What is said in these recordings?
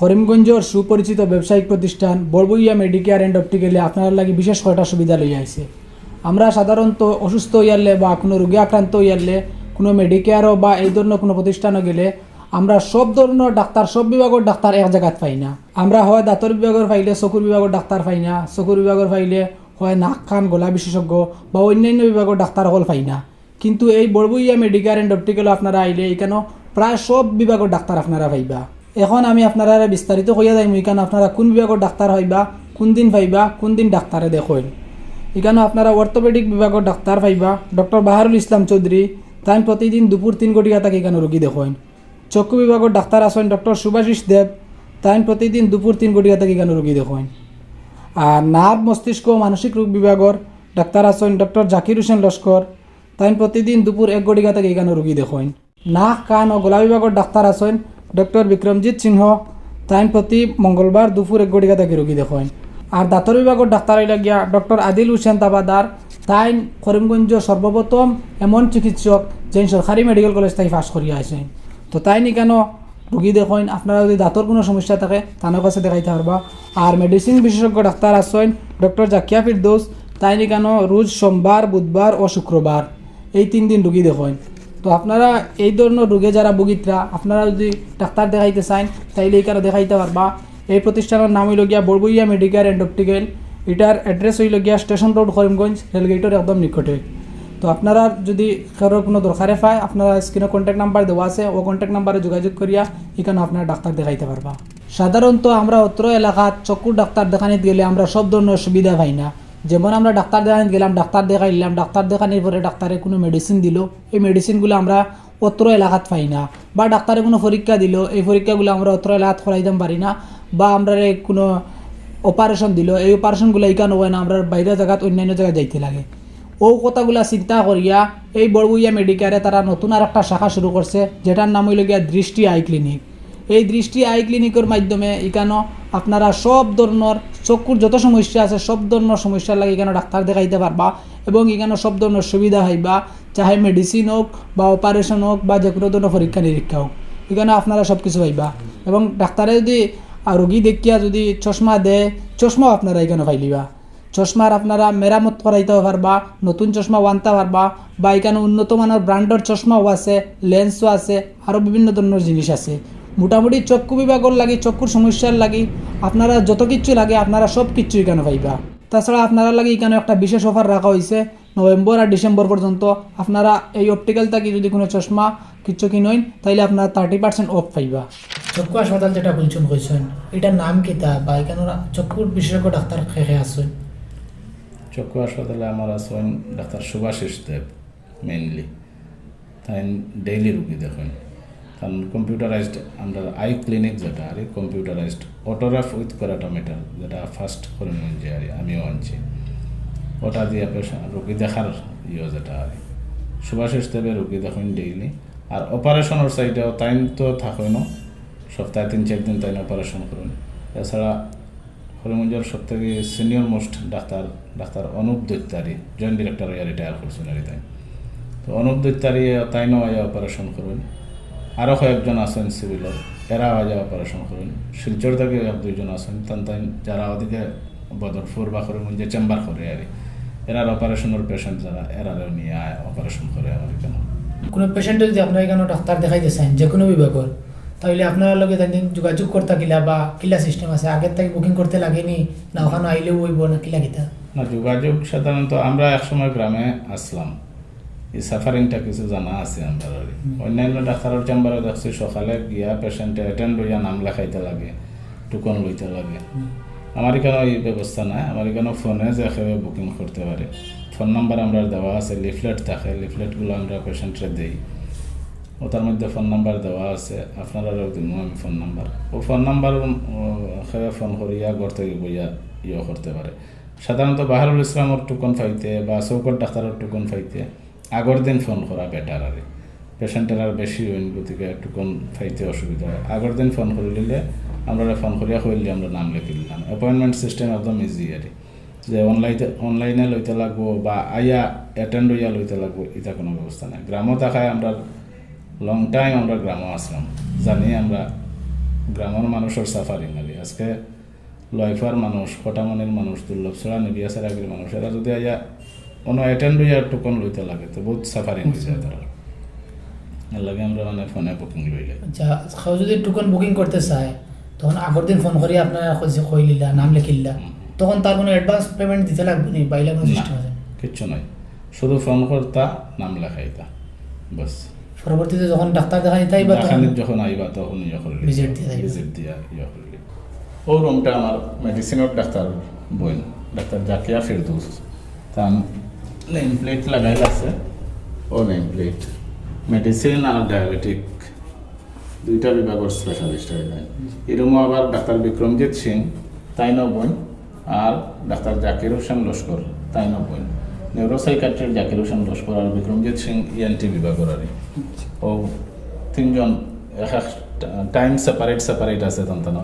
করিমগঞ্জের সুপরিচিত ব্যবসায়িক প্রতিষ্ঠান বড়বইয়া মেডিকেয়ার অ্যান্ড অপটিক্যালে আপনার লাগি বিশেষ কয়টা সুবিধা লইয়া আইছে। আমরা সাধারণত অসুস্থ হইয়ারলে বা কোনো রোগী আক্রান্ত হইয়ারলে কোনো মেডিকেয়ারও বা এই ধরনের কোনো প্রতিষ্ঠানও গেলে আমরা সব ধরনের ডাক্তার, সব বিভাগের ডাক্তার এক জায়গাত পাই না। আমরা হয় দাঁতর বিভাগের পাইলে চকুর বিভাগের ডাক্তার পাই না, চকুর বিভাগের পাইলে হয় নাক, কান, গলা বিশেষজ্ঞ বা অন্যান্য বিভাগের ডাক্তার হল পাই না। কিন্তু এই বড়বইয়া মেডিকেল অ্যান্ড অপটিক্যাল আপনারা আইলে এখানে প্রায় সব বিভাগের ডাক্তার আপনারা পাইবা। এখন আমি আপনারা বিস্তারিত কইয়া যাইম এখানে আপনারা কোন বিভাগের ডাক্তার হইবা কোন দিন পাইবা কোন দিন ডাক্তারে দেখেন এখানে আপনারা অর্থোপেডিক বিভাগের ডাক্তার পাইবা ডক্টর বাহারুল ইসলাম চৌধুরী তাই প্রতিদিন দুপুর তিন কোটি টাকা এখানে রোগী দেখেন চক্ষু বিভাগের ডাক্তার আছেন ডক্টর সুভাষিস দেব তাই প্রতিদিন দুপুর তিন কোটি টাকা এখানে রোগী দেখেন আর নার্ভ মস্তিষ্ক মানসিক রোগ বিভাগের ডাক্তার আছেন ডক্টর জাকির হোসেন লস্কর তাই প্রতিদিন দুপুর এক গড়িকা থেকে এখানে রোগী দেখেন নাক কান ও গলা বিভাগের ডাক্তার আছেন ডক্টর বিক্রমজিৎ সিংহ তাই প্রতি মঙ্গলবার দুপুর এক গড়িকা থেকে রোগী দেখেন আর দাঁতর বিভাগের ডাক্তার হইলা গিয়া ডক্টর আদিল হুসেন তাবাদার তাই করিমগঞ্জ সর্বপ্রথম এমন চিকিৎসক যে সরকারি মেডিকেল কলেজ থেকে পাস করিয়া আছেন তো তাই নি কেন রুগী দেখেন আপনারা যদি দাঁতর কোনো সমস্যা থাকে তানোর কাছে দেখাইতে পারবা আর মেডিসিন বিশেষজ্ঞ ডাক্তার আছেন ডক্টর জাকিয়া ফিরদৌস তাই নি কেন রোজ সোমবার বুধবার ও শুক্রবার এই তিন দিন রুগী দেখেন তো আপনারা এই ধরনের রোগে যারা ভুগিতরা, আপনারা যদি ডাক্তার দেখাইতে চান, তাইলে এখানে দেখাইতে পারবা। এই প্রতিষ্ঠানের নাম হইল গিয়া বড়বইয়া মেডিকেল অ্যান্ড অপটিক্যাল। এটার অ্যাড্রেস হইল গিয়া স্টেশন রোড করিমগঞ্জ রেলগেটের একদম নিকটে। তো আপনারা যদি কারোর কোনো দরকারে পায়, আপনারা স্ক্রিনে কন্ট্যাক্ট নাম্বার দেওয়া আছে, ও কন্ট্যাক্ট নাম্বারে যোগাযোগ করিয়া এখানে আপনারা ডাক্তার দেখাইতে পারবা। সাধারণত আমরা অত্র এলাকাত চকুর ডাক্তার দেখানিতে গেলে আমরা সব ধরনের সুবিধা পাই না। যেমন আমরা ডাক্তার দেখানিতে গেলাম, ডাক্তার দেখাইলাম ডাক্তার দেখানোর পরে ডাক্তারে কোনো মেডিসিন দিল, এই মেডিসিনগুলো আমরা অত্র এলাকাত পাই না বা ডাক্তারে কোনো পরীক্ষা দিল, এই পরীক্ষাগুলো আমরা অত্র এলাকাত করাইতাম পারি না বা আমরা কোনো অপারেশন দিল, এই অপারেশনগুলো এইখানে হয় না, আমরা বাইরের জায়গাত অন্যান্য জায়গায় যাইতে লাগে। ও কথাগুলা চিন্তা করিয়া এই বড়বইয়া মেডিকেলে তারা নতুন আর একটা শাখা শুরু করছে, যেটার নাম হইল গিয়া দৃষ্টি আই ক্লিনিক এই দৃষ্টি আই ক্লিনিকের মাধ্যমে এখানে আপনারা সব ধরনের চক্ষুর যত সমস্যা আছে, সব ধরনের সমস্যার লাগে এখানে ডাক্তার দেখাইতে পারবা এবং এখানে সব ধরনের সুবিধা হইবা, চাহে মেডিসিন হোক বা অপারেশন হোক বা যে কোনো ধরনের পরীক্ষা নিরীক্ষা হোক। এখানে আপনারা সব কিছু পাইবা। এবং ডাক্তারে যদি রোগী দেখিয়া যদি চশমা দেয় চশমাও আপনারা এখানে পাইলিবা। চশমার আপনারা মেরামত করাইতে পারবা, নতুন চশমা আনতে পারবা বা এখানে উন্নত মানের ব্র্যান্ডের চশমাও আছে লেন্সও আছে, আরও বিভিন্ন ধরনের জিনিস আছে। মোটামুটি চক্ষু বিভাগর লাগে চক্ষুর সমস্যার লাগে আপনারা যত কিছু লাগে আপনারা সব কিছু এখানে পাইবা? তাছাড়া আপনারা লাগে এখানে একটা বিশেষ অফার রাখা হয়েছে নভেম্বর আর ডিসেম্বর পর্যন্ত আপনারা এই অপটিক্যাল থাকি যদি কোনো চশমা কিছু কিনেন তাইলে আপনারা থার্টি পার্সেন্ট অফ পাইবা। চক্ষু হাসপাতাল যেটা বলছেন কইছেন এটার নাম কিতা বা এখানে চক্ষুর বিশেষজ্ঞ ডাক্তার খেয়ে আসেন চক্ষু হাসপাতালে আমার আছেন ডাক্তার সুভাষিস দেব মেইনলি তাই ডেইলি রুগী দেখেন। কারণ কম্পিউটারাইজড আমরা আই ক্লিনিক যেটা, আর কম্পিউটারাইজড অটোগ্রাফ উইথ প্যারাটোমিটার যেটা ফার্স্ট করে নিয়েছি আর আমিও আনছি। ওটা দিয়ে রুগী দেখার ইয়ে যেটা আর সুভাষিস দেবে রুগী দেখুন ডেইলি আর অপারেশনের সাইডেও টাইম তো থাকেন সপ্তাহে তিন, চার দিন তাই অপারেশন করুন। এছাড়া হরিমঞ্জের সব থেকে senior most doctor doctor Anup Daityari joint director retire করছেন আর তাই। তো অনুপ দৈত্যারি তাই নয় অপারেশন করবেন আরও কয়েকজন আছেন সিভিলের এরা আজ অপারেশন করবেন শিলচর থেকে এক দুইজন আছেন তান তাই যারা ওদিকে বদরপুর বা যে চেম্বার করে আর এরার অপারেশনের পেশেন্ট যারা এরারেও নিয়ে আয় অপারেশন করে আমার এখানে কোনো পেশেন্টে যদি আপনার এখানে ডাক্তার দেখাইতে চান যে কোনো বিভাগের তাহলে আপনার লগে তাই যোগাযোগ করতে কিলা বা কিলা সিস্টেম আছে আগের থেকে বুকিং করতে লাগেনি না ওখানে আইলেও হইব না কিলা কিতা? না যোগাযোগ সাধারণত আমরা একসময় গ্রামে আসলাম। এই সাফারিংটা কিছু জানা আছে আমরা অন্যান্য ডাক্তারের চেম্বারে দেখছি সকালে গিয়া পেশেন্টে অ্যাটেন্ড হইয়া নাম লেখাইতে লাগে টুকন লইতে লাগে। আমার এখানে এই ব্যবস্থা নাই আমার এখানে ফোনে যে বুকিং করতে পারে। ফোন নাম্বার আমরা দেওয়া আছে লিফলেট থাকে লিফলেটগুলো আমরা পেশেন্টরে দিই। ও তার মধ্যে ফোন নাম্বার দেওয়া আছে আপনারাও দিব আমি ফোন নাম্বার ও ফোন নাম্বার খেয়ে ফোন করিয়া ঘর থেকে বইয়া ইয়ে করতে পারে। সাধারণত বাহারুল ইসলামর টুকন ফাইতে বা চৌকট ডাক্তারের টুকন ফাইতে আগর দিন ফোন করা বেটার আর। পেশেন্টের আর বেশি হইন গতিকে টুকন ফাইতে অসুবিধা হয়। আগর দিন ফোন করে দিলে আমরা ফোন করিয়া কইলে আমরা নাম লিখে দিলাম। অ্যাপয়েন্টমেন্ট সিস্টেম একদম ইজি আর। যে অনলাইনে অনলাইনে লইতে লাগবো বা আইয়া অ্যাটেন্ড হইয়া লইতে লাগবো এটা কোনো ব্যবস্থা নাই। গ্রামও থাকায় আমরা লং টাইম আমরা গ্রামও আসলাম। জানি আমরা গ্রামের মানুষের সাফারিং আর। আজকে লয়ফার মানুষ, কটামনের মানুষ, দুর্লভ ছড়া নেবিয়া সেরাগির মানুষ এরা যদি আইয়া কোনো অ্যাটেন্ড হইয়া টোকন লইতে লাগে তো বহুত সাফারিং হয়ে যায় তারা। লাগে আমরা মানে ফোনে বুকিং লইলে আচ্ছা খাও যদি টোকন বুকিং করতে চায় তখন আগের দিন ফোন করি আপনার কই লিলা নাম লিখিলা। তখন তার কোনো অ্যাডভান্স পেমেন্ট দিতে লাগবে নি বাইলা কোনো সিস্টেম আছে। কিচ্ছু নাই। শুধু ফোন করতা নাম লেখাইতা বাস। পরবর্তীতে যখন ডাক্তার দেখা নিতে বা তখন যখন আইবা তখন ইয়ে করলি। Visit দিয়া। ভিজিট দিয়া ইয়ে করলি। ও রুমটা আমার মেডিসিনের ডাক্তার বইন ডাক্তার জাকিয়া ফিরদৌস। তার নেম প্লেট লাগাই আছে ও নেম প্লেট মেডিসিন আর ডায়াবেটিক দুইটা বিভাগের স্পেশালিস্ট হয়ে যায় এরকম আবার ডাক্তার বিক্রমজিৎ সিং তাই ন বইন আর ডাক্তার জাকির হোসেন লস্কর তাই ন বইন নিউরোসাইকাট্রির জাকির হোসেন লস্কর আর বিক্রমজিৎ সিং ইএনটি বিভাগের আর ও তিনজন এক টাইম সেপারেট সেপারেট আছে তন্তন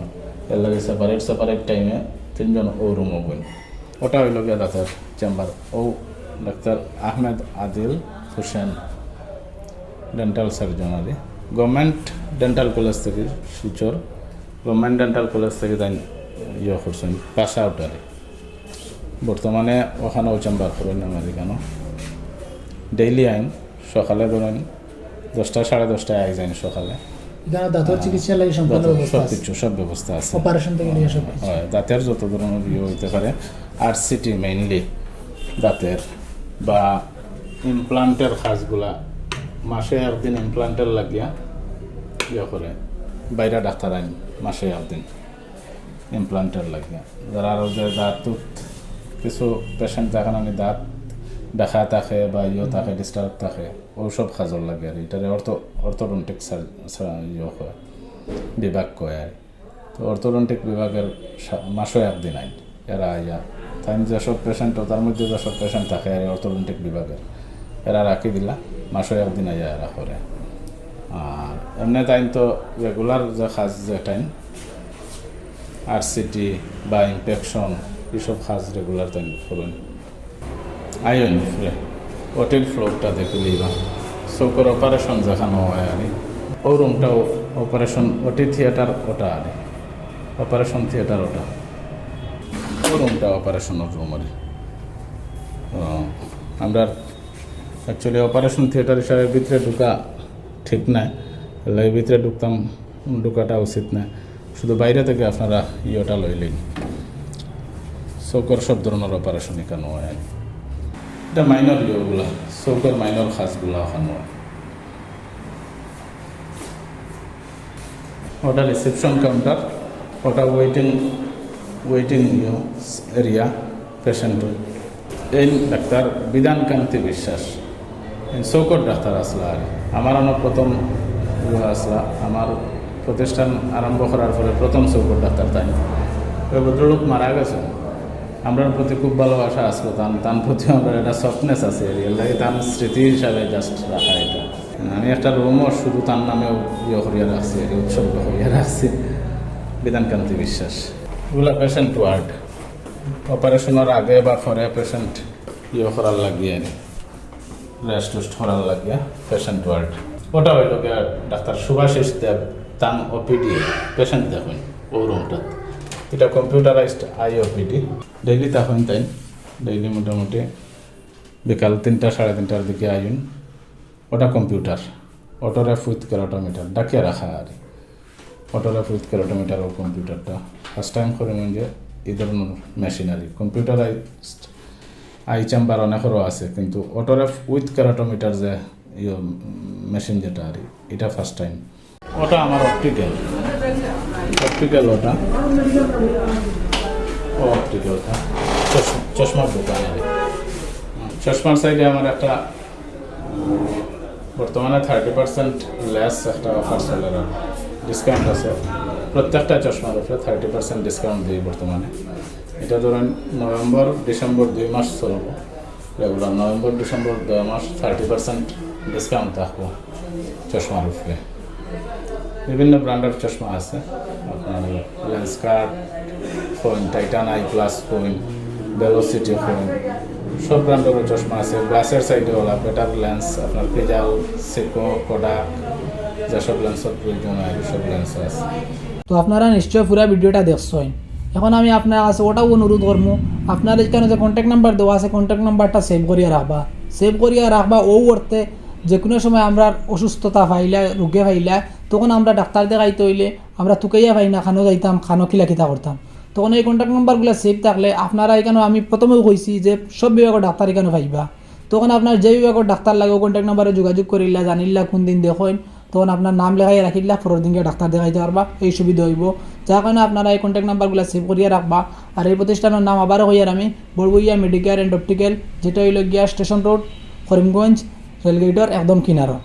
এর লাগে সেপারেট সেপারেট টাইমে তিনজন ও রুমও বইন ওটা হইল গিয়া ডাক্তার চেম্বার। ও doctor Ahmed Adil Hossain dental surgeon আর গভর্নমেন্ট ডেন্টাল কলেজ থেকে শিলচর গভর্নমেন্ট ডেন্টাল কলেজ থেকে তাই ইয়ে করছেন পাস আউট আর বর্তমানে ওখানেও চেম্বার করেন আমার কেন ডেইলি আইন সকালে ধরেন দশটা সাড়ে দশটায় আই যাইন সকালে। দাঁতর চিকিৎসা লাগে সম্পূর্ণ সব কিছু সব ব্যবস্থা আছে। অপারেশন থেকে নিয়ে সব হয় দাঁতের যত ধরনের ইয়ে হইতে পারে আর সিটি মেইনলি দাঁতের। বা ইমপ্লান্টের কাজগুলা মাসে একদিন ইমপ্লান্টের লাগিয়া ইয়ে করে বাইরে ডাক্তার আইন, মাসে একদিন ইমপ্লান্টের লাগিয়া। যারা আরও যে দাঁতুত কিছু পেশেন্ট দেখানি দাঁত দেখা থাকে বা ইয়ে থাকে ডিস্টার্ব থাকে ওসব কাজর লাগে আর এটারে অর্থ অর্থোডন্টিক ইয়ে হয় বিভাগ কয় আর তো অর্থোডন্টিক বিভাগের মাসে একদিন আইন এরা আইয়া তাই যেসব পেশেন্ট তার মধ্যে যেসব পেশেন্ট থাকে আর অর্থোডন্টিক বিভাগের। এরা রাখি দিলা, মাসে একদিন আইয়া এরা করে। আর এমনি টাইম তো রেগুলার যে কাজ যে টাইম আর সিটি বা ইনফেকশন এসব কাজ রেগুলার টাইম করবেন আইন ফুলে ওটির ফ্লোরটা দেখে লিবা চৌকর অপারেশন যেখানে হয় আর ও রুমটাও অপারেশন ওটি থিয়েটার ওটা আর অপারেশন থিয়েটার ওটা। রুমটা অপারেশনের রুম আর আমরা অ্যাকচুয়ালি অপারেশন থিয়েটার হিসাবে ভিতরে ঢুকা ঠিক এর ভিতরে ঢুকতাম, ঢুকাটা উচিত না। শুধু বাইরে থেকে আপনারা ইয়েটা লইলেন। চৌকর সব ধরনের অপারেশন এখানে হয়। এটা মাইনর ইয়েগুলা, চৌকর মাইনর খাসগুলা ওখানে হয়। ওটা রিসেপশন কাউন্টার ওটা ওয়েটিং ওয়েটিং এরিয়া পেশেন্ট এই ডাক্তার বিধানকান্তি বিশ্বাস চৌকর ডাক্তার আসলা আর। আমার প্রথম আসলা। আমার প্রতিষ্ঠান আরম্ভ করার পরে প্রথম চৌকর ডাক্তার তাই। ওই ভদ্রলোক মারা গেছেন। আমরা প্রতি খুব ভালোবাসা আসলো। তান তার প্রতি আমার একটা সফটনেস আছে এর লাগে তার স্মৃতি হিসাবে জাস্ট রাখা এটা। আমি একটা রুমও শুধু তার নামেও ইয়ে করিয়া রাখছি উৎসর্গ করিয়া রাখছি। বিধানকান্তি বিশ্বাস। এগুলা পেশেন্ট ওয়ার্ড অপারেশনের আগে বা পরে পেশেন্ট ইয়ে করার লাগিয়ে রেস্ট টেস্ট করার লাগিয়ে পেশেন্ট ওয়ার্ড ওটা হইল ডাক্তার সুভাষিস দেব তান ওপিডি পেশেন্ট দেখুন ও রুমটাত এটা কম্পিউটারাইজড আই ওপিডি ডেইলি তখন তাই ডেইলি মোটামুটি বিকাল তিনটা, সাড়ে তিনটার দিকে আইন ওটা কম্পিউটার অটোরেফ উইথ ক্যারোটোমিটার ডাকিয়ে রাখা আর অটোরেফ উইথ ক্যারোটোমিটার ও কম্পিউটারটা ফার্স্ট টাইম করে যে এই ধরনের মেশিনারি কম্পিউটারাইজড আই চেম্বার অনেকেরও আছে, কিন্তু অটোরেফ উইথ ক্যারোটোমিটার যে ইয়ে মেশিন যেটা আর এটা ফার্স্ট টাইম ওটা আমার অপটিক্যাল অপটিক্যাল ওটা। অপটিক্যালটা চশমার দোকান আর। চশমার সাইডে আমার একটা, বর্তমানে থার্টি পার্সেন্ট লেস একটা অফার চলে ডিসকাউন্ট আছে। প্রত্যেকটা চশমার উপরে থার্টি পার্সেন্ট ডিসকাউন্ট দিই বর্তমানে। এটা ধরেন নভেম্বর, ডিসেম্বর দুই মাস চলব। রেগুলার নভেম্বর, ডিসেম্বর দুই মাস থার্টি পার্সেন্ট ডিসকাউন্ট থাকব চশমার উপরে। বিভিন্ন ব্র্যান্ডের চশমা আছে। আপনার লেন্স কার্ড, ফোন, Titan, I plus phone velocity phone, সব ব্র্যান্ডেরও চশমা আছে। গ্লাসের সাইডে হলা বেটার লেন্স আপনার পেজাল সেকো কোডা যেসব লেন্সের প্রয়োজন হয় সব লেন্স আছে। তো আপনারা নিশ্চয় পুরা ভিডিওটা দেখছেন এখন আমি আপনার কাছে ওটাও অনুরোধ করব আপনার এখানে যে কন্ট্যাক্ট নাম্বার দেওয়া আছে কন্ট্যাক্ট নাম্বারটা সেভ করিয়া রাখবা। সেভ করিয়া রাখবা ও অর্থে যে কোনো সময় আমরা অসুস্থতা পাইলা রোগে পাইলা তখন আমরা ডাক্তার দেখাইতে হইলে আমরা তুকাইয়া পাই না, খানো যাইতাম, খানো খিলা খিতা করতাম। তখন এই কন্ট্যাক্ট নাম্বারগুলো সেভ থাকলে আপনারা এখানে আমি প্রথমেও কইছি যে সব বিভাগের ডাক্তার এখানে পাইবা। তখন আপনার যে বিভাগের ডাক্তার লাগে কন্ট্যাক্ট নাম্বারে যোগাযোগ করিলা, জানিলা কোন দিন দেখেন তখন আপনার নাম লেখাই রাখিলা পরের দিনকে ডাক্তার দেখাইতে পারবা এই সুবিধা হইব। যার কারণে আপনারা এই কন্ট্যাক্ট নাম্বারগুলো সেভ করিয়া রাখবা আর এই প্রতিষ্ঠানের নাম আবারও হইয়ার আমি বড়বইয়া মেডিকেল অ্যান্ড অপটিক্যাল যেটা হইল গিয়া স্টেশন রোড করিমগঞ্জ রেলগেটের একদম কিনারো